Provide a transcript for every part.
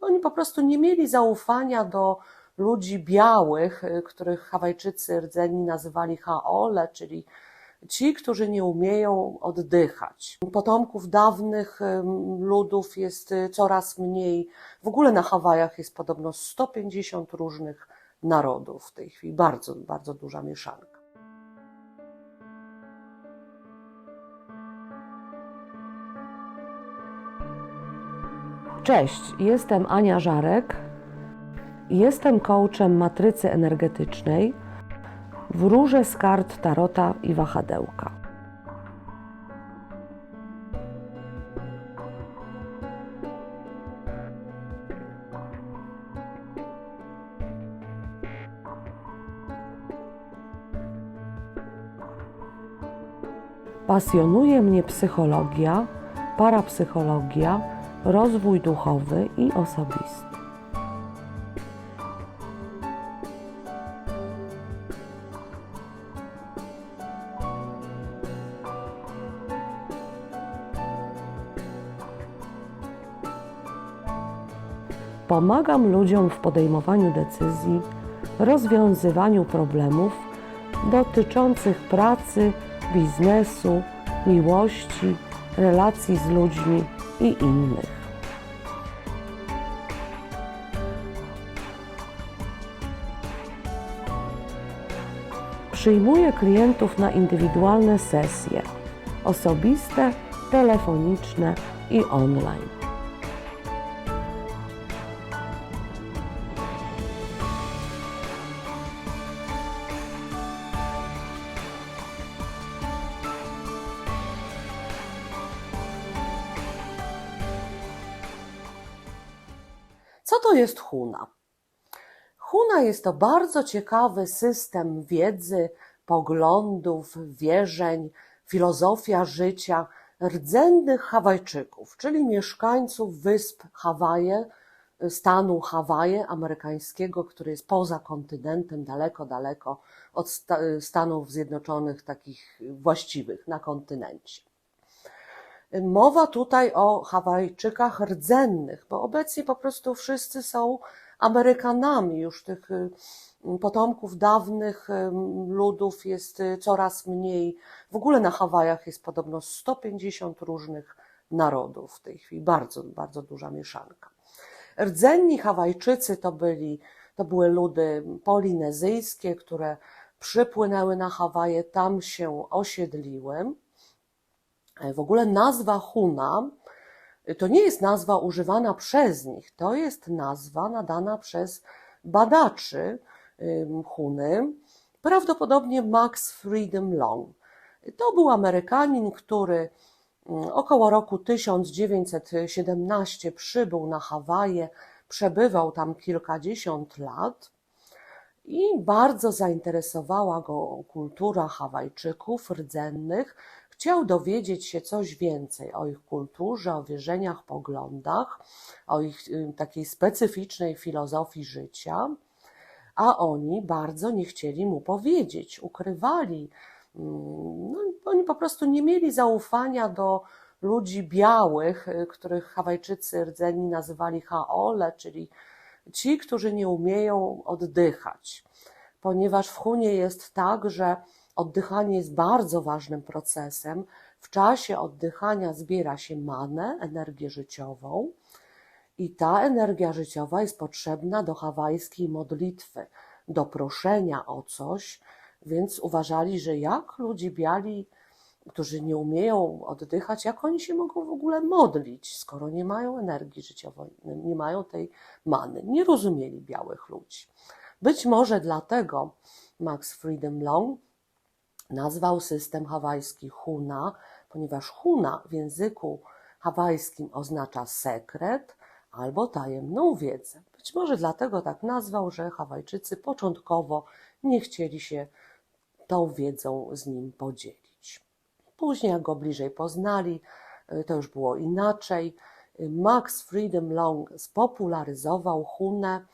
oni po prostu nie mieli zaufania do ludzi białych, y, których Hawajczycy rdzenni nazywali haole, czyli ci, którzy nie umieją oddychać. Potomków dawnych ym, ludów jest y, coraz mniej. W ogóle na Hawajach jest podobno 150 różnych narodów w tej chwili. Bardzo, bardzo duża mieszanka. Cześć, jestem Ania Żarek. Jestem coachem matrycy energetycznej. Wróżę z kart tarota i wahadełka. Pasjonuje mnie psychologia, parapsychologia, rozwój duchowy i osobisty. Pomagam ludziom w podejmowaniu decyzji, rozwiązywaniu problemów dotyczących pracy, biznesu, miłości, relacji z ludźmi i innych. Przyjmuję klientów na indywidualne sesje osobiste, telefoniczne i online. Co to jest Huna? Huna jest to bardzo ciekawy system wiedzy, poglądów, wierzeń, filozofia życia rdzennych Hawajczyków, czyli mieszkańców wysp Hawaje, stanu Hawaje amerykańskiego, który jest poza kontynentem, daleko, daleko od sta- Stanów Zjednoczonych, takich właściwych na kontynencie. Mowa tutaj o Hawajczykach rdzennych, bo obecnie po prostu wszyscy są Amerykanami, już tych y, potomków dawnych y, ludów jest y, coraz mniej. W ogóle na Hawajach jest podobno 150 różnych narodów w tej chwili, bardzo, bardzo duża mieszanka. Rdzenni Hawajczycy to byli, to były ludy polinezyjskie, które przypłynęły na Hawaje, tam się osiedliły. W ogóle nazwa Huna to nie jest nazwa używana przez nich, to jest nazwa nadana przez badaczy Huny, prawdopodobnie Max Freedom Long. To był Amerykanin, który około roku 1917 przybył na Hawaje, przebywał tam kilkadziesiąt lat i bardzo zainteresowała go kultura Hawajczyków rdzennych. Chciał dowiedzieć się coś więcej o ich kulturze, o wierzeniach, poglądach, o ich y, takiej specyficznej filozofii życia, a oni bardzo nie chcieli mu powiedzieć, ukrywali. Mm, No, oni po prostu nie mieli zaufania do ludzi białych, y, których Hawajczycy rdzenni nazywali haole, czyli ci, którzy nie umieją oddychać. Ponieważ w Hunie jest tak, że oddychanie jest bardzo ważnym procesem. W czasie oddychania zbiera się manę, energię życiową, i ta energia życiowa jest potrzebna do hawajskiej modlitwy, do proszenia o coś, więc uważali, że jak ludzie biali, którzy nie umieją oddychać, jak oni się mogą w ogóle modlić, skoro nie mają energii życiowej, nie mają tej many. Nie rozumieli białych ludzi. Być może dlatego Max Freedom Long nazwał system hawajski Huna, ponieważ Huna w języku hawajskim oznacza sekret albo tajemną wiedzę. Być może dlatego tak nazwał, że Hawajczycy początkowo nie chcieli się tą wiedzą z nim podzielić. Później, jak go bliżej poznali, y, to już było inaczej. Max Freedom Long spopularyzował Hunę,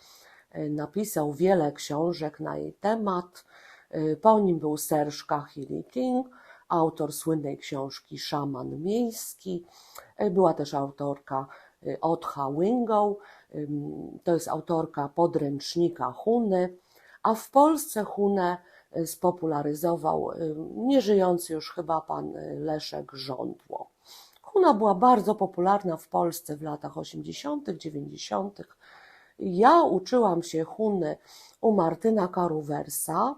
y, napisał wiele książek na jej temat. Y, Po nim był Serge Kahili King, autor słynnej książki Szaman Miejski. Y, Była też autorka y, Otha Wingow, ym, to jest autorka podręcznika Huny, a w Polsce Hunę spopularyzował nieżyjący już chyba pan Leszek Żądło. Huna była bardzo popularna w Polsce w latach 80., 90. Ja uczyłam się Huny u Martyna Karuwersa.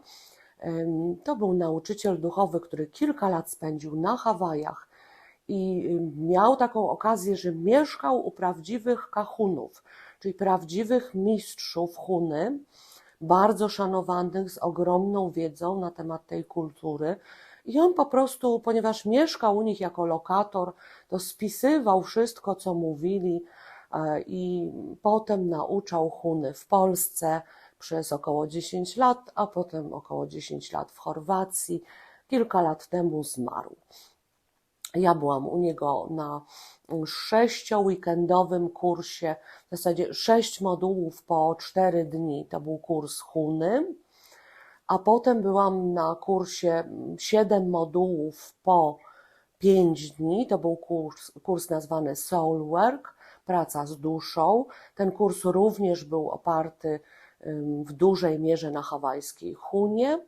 To był nauczyciel duchowy, który kilka lat spędził na Hawajach i miał taką okazję, że mieszkał u prawdziwych kahunów, czyli prawdziwych mistrzów Huny, bardzo szanowanych, z ogromną wiedzą na temat tej kultury. I on po prostu, ponieważ mieszkał u nich jako lokator, to spisywał wszystko, co mówili, e, i potem nauczał Huny w Polsce przez około 10 lat, a potem około 10 lat w Chorwacji. Kilka lat temu zmarł. Ja byłam u niego na sześcioweekendowym kursie, w zasadzie sześć modułów po cztery dni. To był kurs Huny, a potem byłam na kursie siedem modułów po pięć dni. To był kurs, kurs nazwany Soul Work, praca z duszą. Ten kurs również był oparty w dużej mierze na hawajskiej Hunie.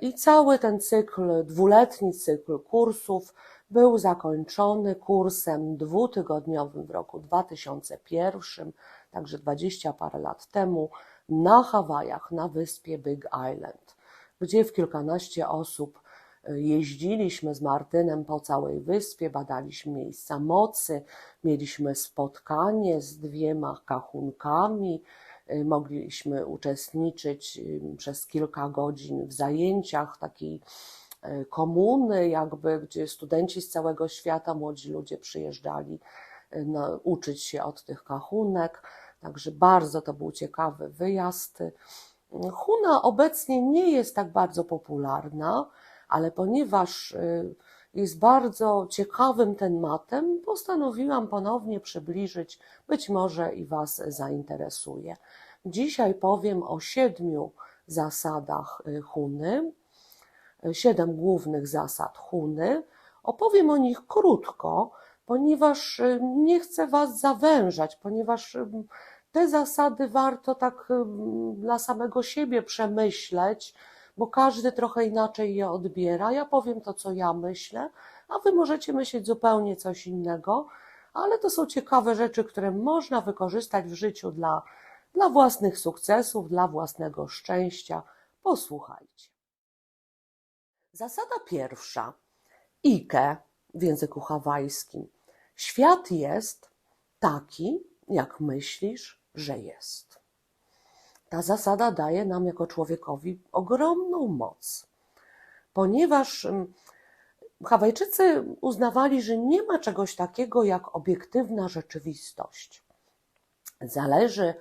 I cały ten cykl, dwuletni cykl kursów był zakończony kursem dwutygodniowym w roku 2001, także dwadzieścia parę lat temu, na Hawajach, na wyspie Big Island, gdzie w kilkanaście osób e, jeździliśmy z Martynem po całej wyspie, badaliśmy miejsca mocy, mieliśmy spotkanie z dwiema kachunkami, y, mogliśmy uczestniczyć y, przez kilka godzin w zajęciach takiej y, komuny, jakby, gdzie studenci z całego świata, młodzi ludzie przyjeżdżali y, na, uczyć się od tych kachunek. Także bardzo to był ciekawy wyjazd. Huna obecnie nie jest tak bardzo popularna, ale ponieważ jest bardzo ciekawym tematem, postanowiłam ponownie przybliżyć, być może i Was zainteresuje. Dzisiaj powiem o siedmiu zasadach y, Huny, y, siedem głównych zasad Huny. Opowiem o nich krótko, ponieważ y, nie chcę Was zawężać, ponieważ te zasady warto tak dla samego siebie przemyśleć, bo każdy trochę inaczej je odbiera. Ja powiem to, co ja myślę, a Wy możecie myśleć zupełnie coś innego, ale to są ciekawe rzeczy, które można wykorzystać w życiu dla, dla własnych sukcesów, dla własnego szczęścia. Posłuchajcie. Zasada pierwsza. Ike w języku hawajskim. Świat jest taki, jak myślisz, że jest. Ta zasada daje nam jako człowiekowi ogromną moc, ponieważ mm, Hawajczycy uznawali, że nie ma czegoś takiego jak obiektywna rzeczywistość. Zależy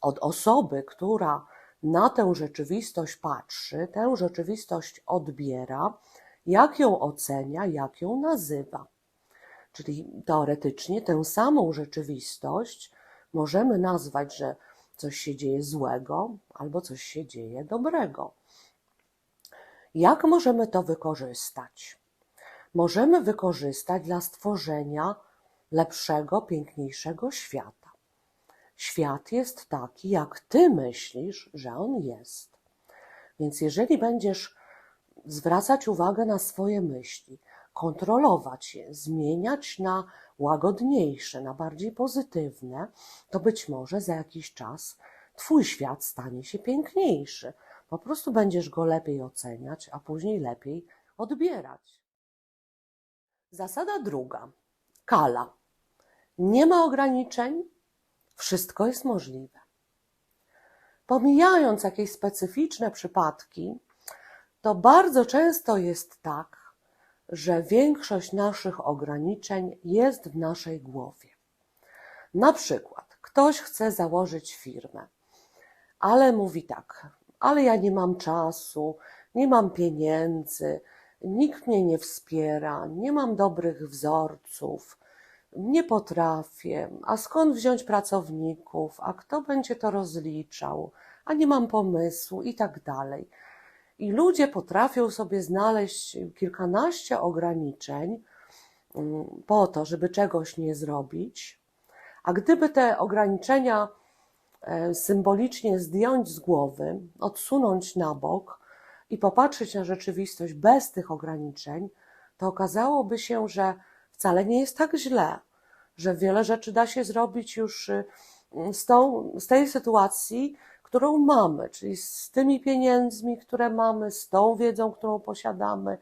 od osoby, która na tę rzeczywistość patrzy, tę rzeczywistość odbiera, jak ją ocenia, jak ją nazywa. Czyli teoretycznie tę samą rzeczywistość możemy nazwać, że coś się dzieje złego albo coś się dzieje dobrego. Jak możemy to wykorzystać? Możemy wykorzystać dla stworzenia lepszego, piękniejszego świata. Świat jest taki, jak ty myślisz, że on jest. Więc jeżeli będziesz zwracać uwagę na swoje myśli, kontrolować je, zmieniać na łagodniejsze, na bardziej pozytywne, to być może za jakiś czas Twój świat stanie się piękniejszy. Po prostu będziesz go lepiej oceniać, a później lepiej odbierać. Zasada druga. Kala. Nie ma ograniczeń, wszystko jest możliwe. Pomijając jakieś specyficzne przypadki, to bardzo często jest tak, że większość naszych ograniczeń jest w naszej głowie. Na przykład, ktoś chce założyć firmę, ale mówi tak: Ale ja nie mam czasu, nie mam pieniędzy, nikt mnie nie wspiera, nie mam dobrych wzorców, nie potrafię, a skąd wziąć pracowników, a kto będzie to rozliczał, a nie mam pomysłu i tak dalej. I ludzie potrafią sobie znaleźć kilkanaście ograniczeń mm, po to, żeby czegoś nie zrobić, A gdyby te ograniczenia e, symbolicznie zdjąć z głowy, odsunąć na bok i popatrzeć na rzeczywistość bez tych ograniczeń, to okazałoby się, że wcale nie jest tak źle, że wiele rzeczy da się zrobić już y, z, tą, z tej sytuacji, którą mamy, czyli z tymi pieniędzmi, które mamy, z tą wiedzą, którą posiadamy.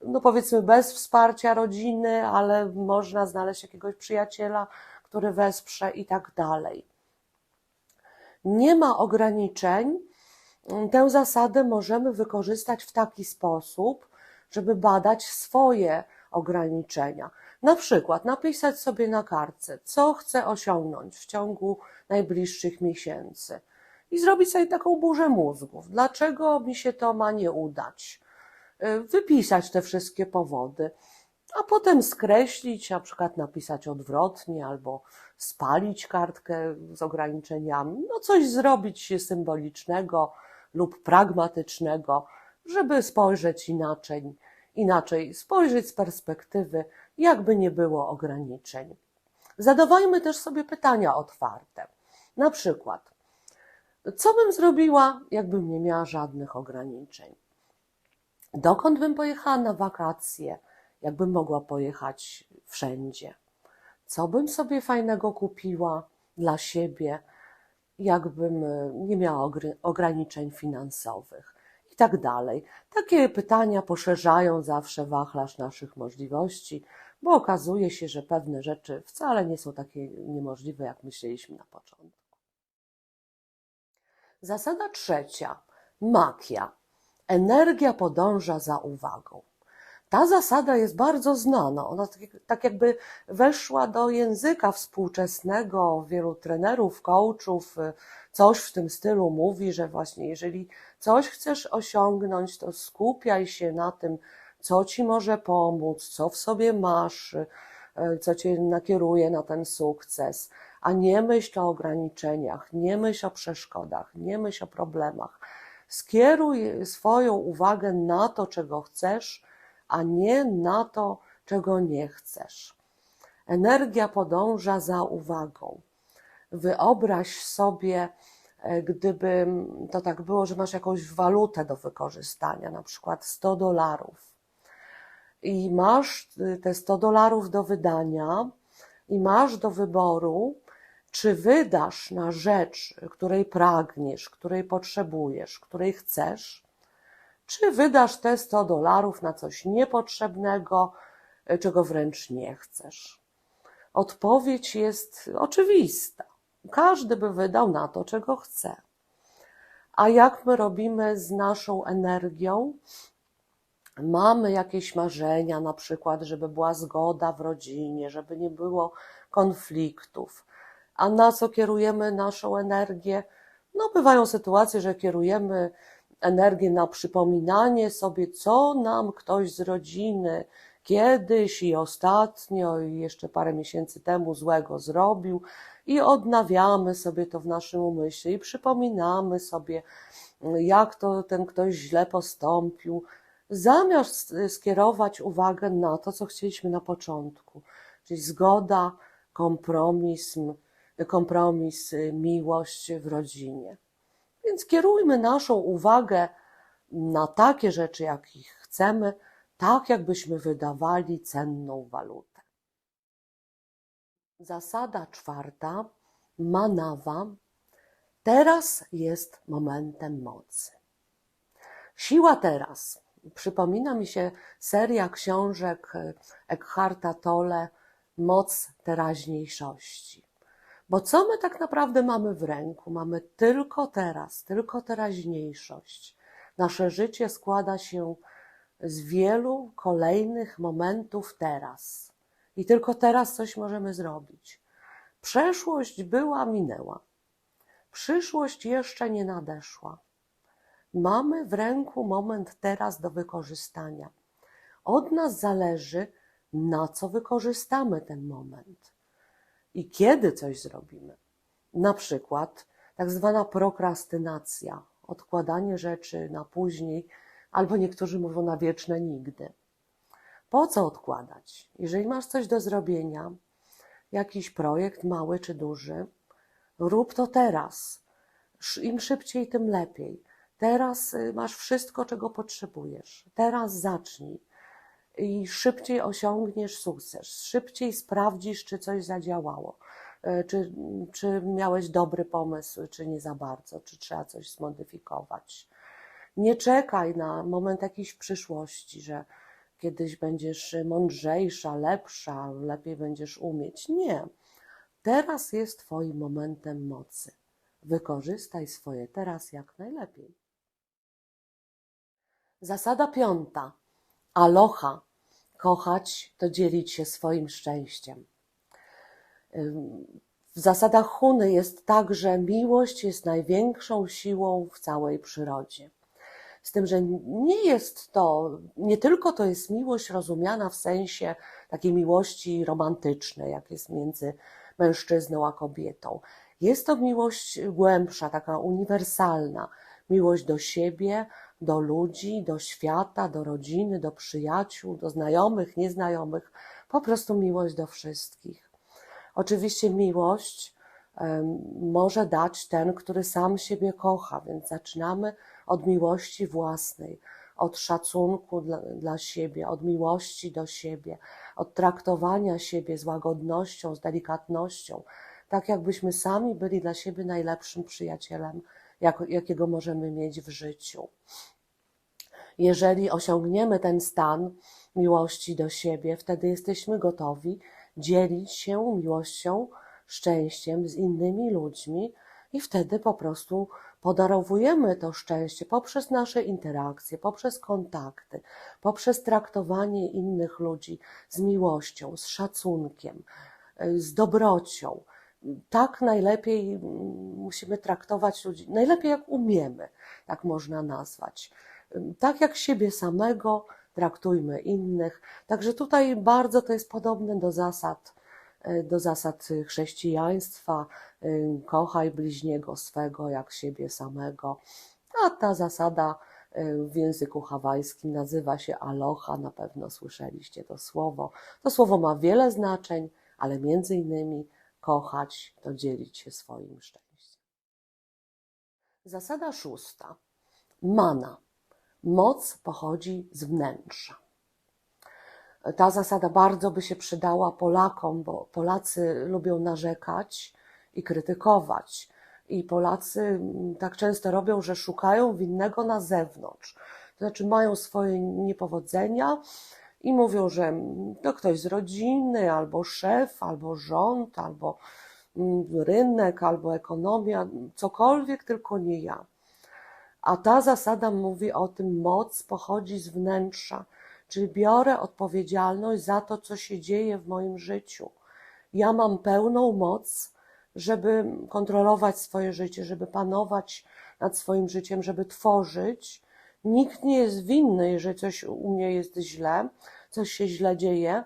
No powiedzmy bez wsparcia rodziny, ale można znaleźć jakiegoś przyjaciela, który wesprze i tak dalej. Nie ma ograniczeń. Tę zasadę możemy wykorzystać w taki sposób, żeby badać swoje ograniczenia. Na przykład napisać sobie na kartce, co chcę osiągnąć w ciągu najbliższych miesięcy i zrobić sobie taką burzę mózgów. Dlaczego mi się to ma nie udać? Y, wypisać te wszystkie powody, a potem skreślić, na przykład napisać odwrotnie albo spalić kartkę z ograniczeniami, no coś zrobić symbolicznego lub pragmatycznego, żeby spojrzeć inaczej, inaczej spojrzeć z perspektywy, jakby nie było ograniczeń. Zadawajmy też sobie pytania otwarte. Na przykład, co bym zrobiła, jakbym nie miała żadnych ograniczeń? Dokąd bym pojechała na wakacje, jakbym mogła pojechać wszędzie? Co bym sobie fajnego kupiła dla siebie, jakbym e, nie miała ograniczeń finansowych? I tak dalej. Takie pytania poszerzają zawsze wachlarz naszych możliwości, bo okazuje się, że pewne rzeczy wcale nie są takie niemożliwe, jak myśleliśmy na początku. Zasada trzecia. Makia. Energia podąża za uwagą. Ta zasada jest bardzo znana. Ona tak, tak jakby weszła do języka współczesnego. Wielu trenerów, coachów coś w tym stylu mówi, że właśnie jeżeli coś chcesz osiągnąć, to skupiaj się na tym, co ci może pomóc, co w sobie masz, co cię nakieruje na ten sukces a nie myśl o ograniczeniach, nie myśl o przeszkodach, nie myśl o problemach. Skieruj swoją uwagę na to, czego chcesz, a nie na to, czego nie chcesz. Energia podąża za uwagą. Wyobraź sobie, e, gdyby to tak było, że masz jakąś walutę do wykorzystania, na przykład 100 dolarów, i masz y, te 100 dolarów do wydania, i masz do wyboru czy wydasz na rzecz, której pragniesz, której potrzebujesz, której chcesz, czy wydasz te 100 dolarów na coś niepotrzebnego, czego wręcz nie chcesz? Odpowiedź jest oczywista. Każdy by wydał na to, czego chce. A jak my robimy z naszą energią? Mamy jakieś marzenia, na przykład, żeby była zgoda w rodzinie, żeby nie było konfliktów a na co kierujemy naszą energię? No, bywają sytuacje, że kierujemy energię na przypominanie sobie, co nam ktoś z rodziny kiedyś i ostatnio, i jeszcze parę miesięcy temu złego zrobił, i odnawiamy sobie to w naszym umyśle i przypominamy sobie, jak to ten ktoś źle postąpił, zamiast skierować uwagę na to, co chcieliśmy na początku, czyli zgoda, kompromis, kompromis, y, miłość w rodzinie. Więc kierujmy naszą uwagę na takie rzeczy, jakich chcemy, tak jakbyśmy wydawali cenną walutę. Zasada czwarta, manawa. Teraz jest momentem mocy. Siła teraz. Przypomina mi się seria książek Eckharta Tolle Moc teraźniejszości. Bo co my tak naprawdę mamy w ręku? Mamy tylko teraz, tylko teraźniejszość. Nasze życie składa się z wielu kolejnych momentów teraz. I tylko teraz coś możemy zrobić. Przeszłość była, minęła. Przyszłość jeszcze nie nadeszła. Mamy w ręku moment teraz do wykorzystania. Od nas zależy, na co wykorzystamy ten moment i kiedy coś zrobimy. Na przykład tak zwana prokrastynacja, odkładanie rzeczy na później, albo niektórzy mówią na wieczne nigdy. Po co odkładać? Jeżeli masz coś do zrobienia, jakiś projekt, mały czy duży, rób to teraz. Im szybciej, tym lepiej. Teraz y, masz wszystko, czego potrzebujesz. Teraz zacznij i szybciej osiągniesz sukces, szybciej sprawdzisz, czy coś zadziałało, e, czy, czy miałeś dobry pomysł, czy nie za bardzo, czy trzeba coś zmodyfikować. Nie czekaj na moment jakiejś przyszłości, że kiedyś będziesz mądrzejsza, lepsza, lepiej będziesz umieć. Nie. Teraz jest Twoim momentem mocy. Wykorzystaj swoje teraz jak najlepiej. Zasada piąta. Aloha. Kochać to dzielić się swoim szczęściem. W zasadach Huny jest tak, że miłość jest największą siłą w całej przyrodzie. Z tym, że nie jest to, nie tylko to jest miłość rozumiana w sensie takiej miłości romantycznej, jak jest między mężczyzną a kobietą. Jest to miłość głębsza, taka uniwersalna. Miłość do siebie, do ludzi, do świata, do rodziny, do przyjaciół, do znajomych, nieznajomych. Po prostu miłość do wszystkich. Oczywiście miłość może dać ten, który sam siebie kocha, więc zaczynamy od miłości własnej, od szacunku dla, dla siebie, od miłości do siebie, od traktowania siebie z łagodnością, z delikatnością, tak jakbyśmy sami byli dla siebie najlepszym przyjacielem, jak, jakiego możemy mieć w życiu. Jeżeli osiągniemy ten stan miłości do siebie, wtedy jesteśmy gotowi dzielić się miłością, szczęściem z innymi ludźmi i wtedy po prostu podarowujemy to szczęście poprzez nasze interakcje, poprzez kontakty, poprzez traktowanie innych ludzi z miłością, z szacunkiem, z dobrocią. Tak najlepiej mm, musimy traktować ludzi, najlepiej jak umiemy, tak można nazwać. Tak jak siebie samego, traktujmy innych. Także tutaj bardzo to jest podobne do zasad, e, do zasad chrześcijaństwa. e, Kochaj bliźniego swego jak siebie samego. A ta zasada e, w języku hawajskim nazywa się aloha. Na pewno słyszeliście to słowo. To słowo ma wiele znaczeń, ale między innymi kochać to dzielić się swoim szczęściem. Zasada szósta. Mana. Moc pochodzi z wnętrza. Ta zasada bardzo by się przydała Polakom, bo Polacy lubią narzekać i krytykować. I Polacy mm, tak często robią, że szukają winnego na zewnątrz. To znaczy mają swoje niepowodzenia i mówią, że mm, to ktoś z rodziny, albo szef, albo rząd, albo mm, rynek, albo ekonomia, cokolwiek, tylko nie ja. A ta zasada mówi o tym, moc pochodzi z wnętrza, czyli biorę odpowiedzialność za to, co się dzieje w moim życiu. Ja mam pełną moc, żeby kontrolować swoje życie, żeby panować nad swoim życiem, żeby tworzyć. Nikt nie jest winny, jeżeli coś u mnie jest źle, coś się źle dzieje.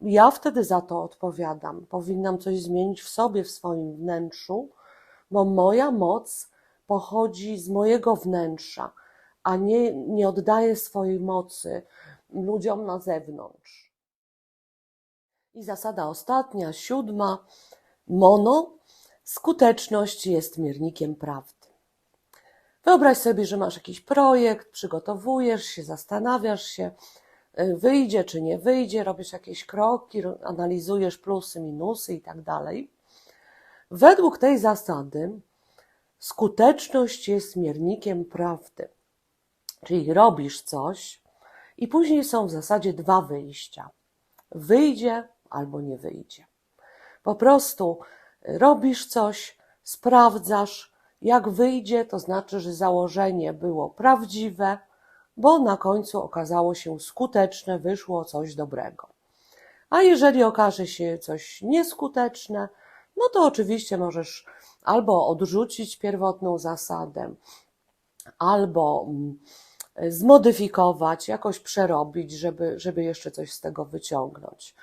Ja wtedy za to odpowiadam. Powinnam coś zmienić w sobie, w swoim wnętrzu, bo moja moc pochodzi z mojego wnętrza, a nie, nie oddaję swojej mocy ludziom na zewnątrz. I zasada ostatnia, siódma, mono, skuteczność jest miernikiem prawdy. Wyobraź sobie, że masz jakiś projekt, przygotowujesz się, zastanawiasz się, y, wyjdzie czy nie wyjdzie, robisz jakieś kroki, ro- analizujesz plusy, minusy i tak dalej. Według tej zasady skuteczność jest miernikiem prawdy. Czyli robisz coś i później są w zasadzie dwa wyjścia. Wyjdzie albo nie wyjdzie. Po prostu robisz coś, sprawdzasz, jak wyjdzie, to znaczy, że założenie było prawdziwe, bo na końcu okazało się skuteczne, wyszło coś dobrego. A jeżeli okaże się coś nieskuteczne, no to oczywiście możesz albo odrzucić pierwotną zasadę, albo mm, zmodyfikować, jakoś przerobić, żeby, żeby jeszcze coś z tego wyciągnąć.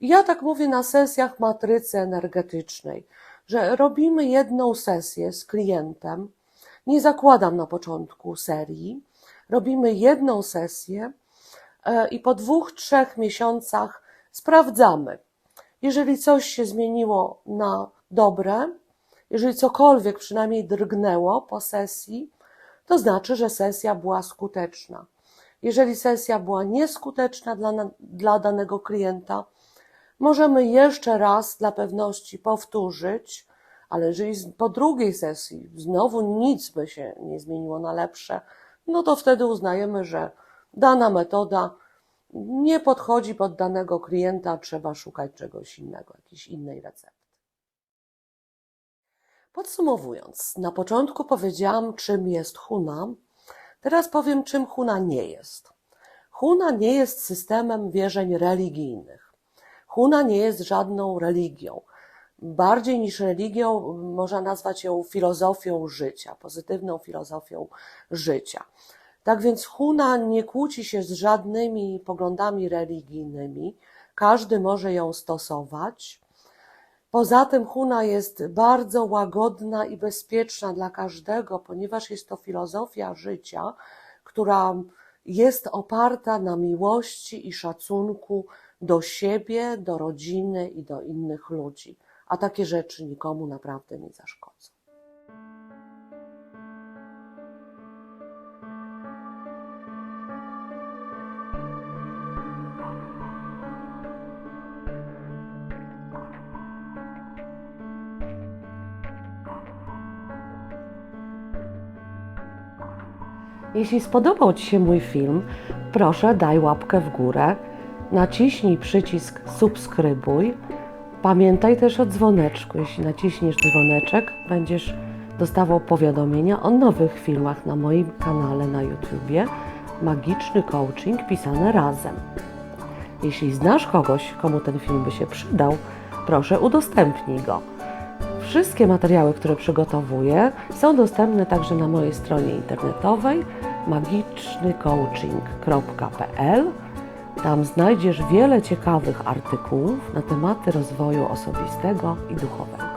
Ja tak mówię na sesjach matrycy energetycznej, że robimy jedną sesję z klientem. Nie zakładam na początku serii. Robimy jedną sesję e, i po dwóch, trzech miesiącach sprawdzamy, Jeżeli coś się zmieniło na dobre, jeżeli cokolwiek przynajmniej drgnęło po sesji, to znaczy, że sesja była skuteczna. Jeżeli sesja była nieskuteczna dla, dla danego klienta, możemy jeszcze raz dla pewności powtórzyć, ale jeżeli po drugiej sesji znowu nic by się nie zmieniło na lepsze, no to wtedy uznajemy, że dana metoda nie podchodzi pod danego klienta, trzeba szukać czegoś innego, jakiejś innej recepty. Podsumowując, na początku powiedziałam, czym jest Huna, teraz powiem, czym Huna nie jest. Huna nie jest systemem wierzeń religijnych. Huna nie jest żadną religią. Bardziej niż religią można nazwać ją filozofią życia, pozytywną filozofią życia. Tak więc Huna nie kłóci się z żadnymi poglądami religijnymi, każdy może ją stosować. Poza tym Huna jest bardzo łagodna i bezpieczna dla każdego, ponieważ jest to filozofia życia, która jest oparta na miłości i szacunku do siebie, do rodziny i do innych ludzi. A takie rzeczy nikomu naprawdę nie zaszkodzą. Jeśli spodobał Ci się mój film, proszę daj łapkę w górę, naciśnij przycisk subskrybuj. Pamiętaj też o dzwoneczku. Jeśli naciśniesz dzwoneczek, będziesz dostawał powiadomienia o nowych filmach na moim kanale na YouTubie Magiczny Coaching pisane razem. Jeśli znasz kogoś, komu ten film by się przydał, proszę udostępnij go. Wszystkie materiały, które przygotowuję, są dostępne także na mojej stronie internetowej magicznycoaching.pl. Tam znajdziesz wiele ciekawych artykułów na tematy rozwoju osobistego i duchowego.